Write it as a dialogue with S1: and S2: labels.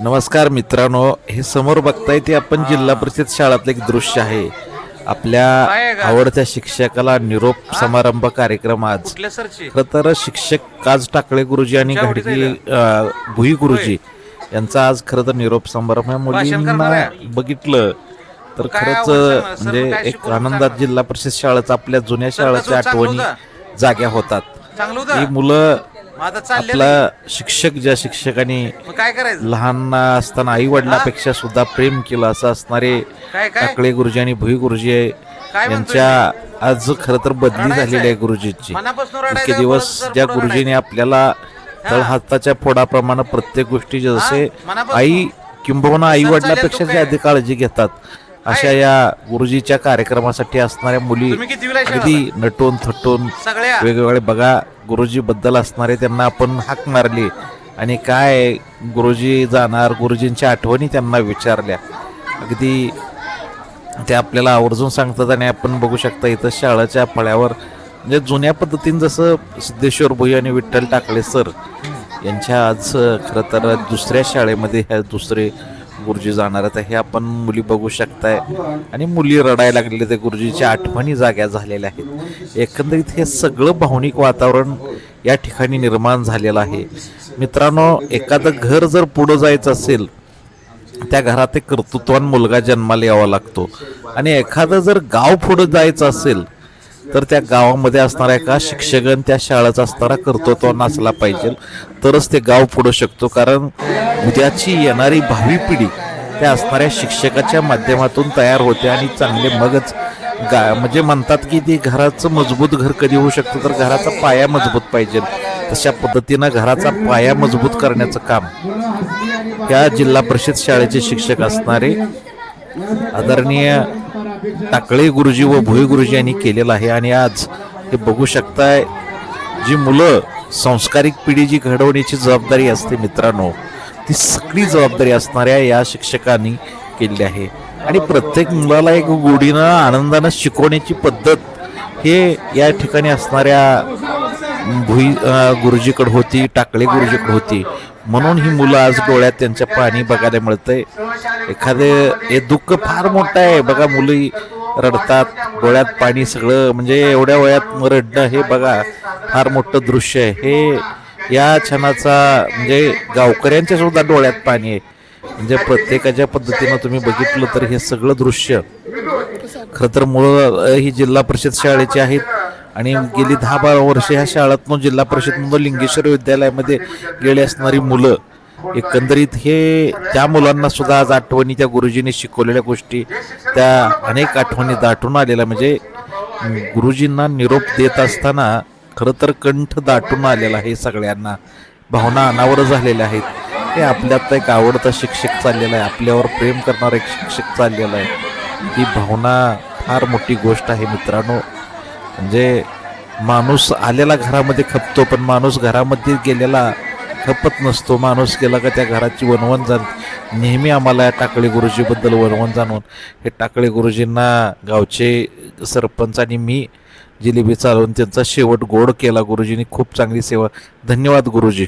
S1: नमस्कार मित्रांनो हे समोर बघताय ते आपण जिल्हा परिषद शाळातलं एक दृश्य आहे. आपल्या? आवडत्या शिक्षकाला निरोप समारंभ कार्यक्रम आज. खर तर शिक्षक काज टाकळे गुरुजी आणि घडगी भुई गुरुजी यांचा आज खरं तर निरोप समारंभ मुलींना? बघितलं तर खरंच म्हणजे एक आनंदात. जिल्हा परिषद शाळेचा आपल्या जुन्या शाळेच्या आठवणी? जाग्या होतात. ही मुलं
S2: आता
S1: आपला शिक्षक ज्या शिक्षकांनी
S2: मग काय करायचं?
S1: लहान असताना आई वडिलापेक्षा सुद्धा प्रेम केलं असं असणारे
S2: काय काय?
S1: टाकळे गुरुजी आणि भुई गुरुजी आहे.
S2: काय म्हणतोय?
S1: यांच्या आज खर तर बदली
S2: रडायचं
S1: झालेली
S2: आहे?
S1: आहे गुरुजींची.
S2: मनापासून
S1: इतके
S2: रडायचं
S1: दिवस ज्या
S2: पुढं
S1: गुरुजीने आपल्याला तळहाताच्या फोडाप्रमाणे प्रत्येक गोष्टी जसे
S2: मनापासून?
S1: आई किंबहुना आई वडिलापेक्षा जे अधिक काळजी घेतात अशा या गुरुजीच्या कार्यक्रमासाठी असणाऱ्या मुली
S2: तुम्ही किती विला
S1: अगदी नटून थटून
S2: सगळ्या.
S1: वेगवेगळे बघा गुरुजीबद्दल असणारे त्यांना आपण हाक मारली. आणि काय गुरुजी जाणार गुरुजींच्या आठवणी त्यांना विचारल्या. अगदी ते आपल्याला आवर्जून सांगतात आणि आपण बघू शकता इथं शाळेच्या फळ्यावर म्हणजे जुन्या पद्धतीनं जसं सिद्धेश्वर भोई आणि विठ्ठल टाकळे सर यांच्या आज खरं तर दुसऱ्या शाळेमध्ये ह्या दुसरे गुरुजी जाणार आहेत हे आपण मुली बघू शकताय. आणि मुली रडायला लागलेले ते गुरुजीच्या आठवणी जाग्या झालेल्या आहेत. एकंदरीत हे सगळं भावनिक वातावरण या ठिकाणी निर्माण झालेलं आहे. मित्रांनो एखादं घर जर पुढं जायचं असेल त्या घरात एक कर्तृत्वान मुलगा जन्माला यावा लागतो. आणि एखादं जर गाव पुढं जायचं असेल तर त्या गावामध्ये असणाऱ्या एका शिक्षकन त्या शाळेचा असणारा कर्तृत्वान असला पाहिजे. तरच ते गाव पुढं शकतो. कारण उद्याची येणारी भावी पिढी त्या असणाऱ्या शिक्षकाच्या माध्यमातून तयार होते आणि चांगले मगच गा म्हणजे म्हणतात की ते घराचं मजबूत घर कधी होऊ शकतं? तर घराचा पाया मजबूत पाहिजे. तशा पद्धतीनं घराचा पाया मजबूत करण्याचं काम या जिल्हा परिषद शाळेचे शिक्षक असणारे आदरणीय टाकळे गुरुजी व भुई गुरुजी यांनी केलेलं आहे. आणि आज हे बघू शकताय जी मुलं संस्कारिक पिढी जी घडवण्याची जबाबदारी असते मित्रांनो ती सगळी जबाबदारी असणाऱ्या या शिक्षकांनी केलेली आहे. आणि प्रत्येक मुलाला एक गोडीनं आनंदानं शिकवण्याची पद्धत हे या ठिकाणी असणाऱ्या भुई गुरुजीकडं होती टाकळे गुरुजीकडं होती. म्हणून ही मुलं आज डोळ्यात त्यांच्या पाणी बघायला मिळतंय. एखादे हे दुःख फार मोठं आहे. बघा मुली रडतात डोळ्यात पाणी सगळं म्हणजे एवढ्या वयात रडणं हे बघा फार मोठं दृश्य आहे. हे या क्षणाचा म्हणजे गावकऱ्यांच्या सुद्धा डोळ्यात पाणी आहे. म्हणजे प्रत्येकाच्या पद्धतीनं तुम्ही बघितलं तर हे सगळं दृश्य. खरं तर मुलं ही जिल्हा परिषद शाळेची आहेत. आणि गेली दहा बारा वर्ष ह्या शाळातून जिल्हा परिषदमधून लिंगेश्वर विद्यालयामध्ये गेली असणारी मुलं एकंदरीत हे त्या मुलांना सुद्धा आज आठवणी त्या गुरुजींनी शिकवलेल्या गोष्टी त्या अनेक आठवणी दाटून आलेल्या. म्हणजे गुरुजींना निरोप देत असताना खरं तर कंठ दाटून आलेला आहे सगळ्यांना. भावना अनावर झालेल्या आहेत. हे आपल्यात एक आवडता शिक्षक चाललेला आहे. आपल्यावर प्रेम करणारा एक शिक्षक चाललेला आहे. ही भावना फार मोठी गोष्ट आहे मित्रांनो. म्हणजे माणूस आलेला घरामध्ये खपतो पण माणूस घरामध्ये गेलेला खपत नसतो. माणूस गेला का त्या घराची वनवन जाण नेहमी आम्हाला या टाकळे गुरुजीबद्दल वनवन जाणून. हे टाकळे गुरुजींना गावचे सरपंच आणि मी जिलेबी चालवून त्यांचा शेवट गोड केला. गुरुजींनी खूप चांगली सेवा. धन्यवाद गुरुजी.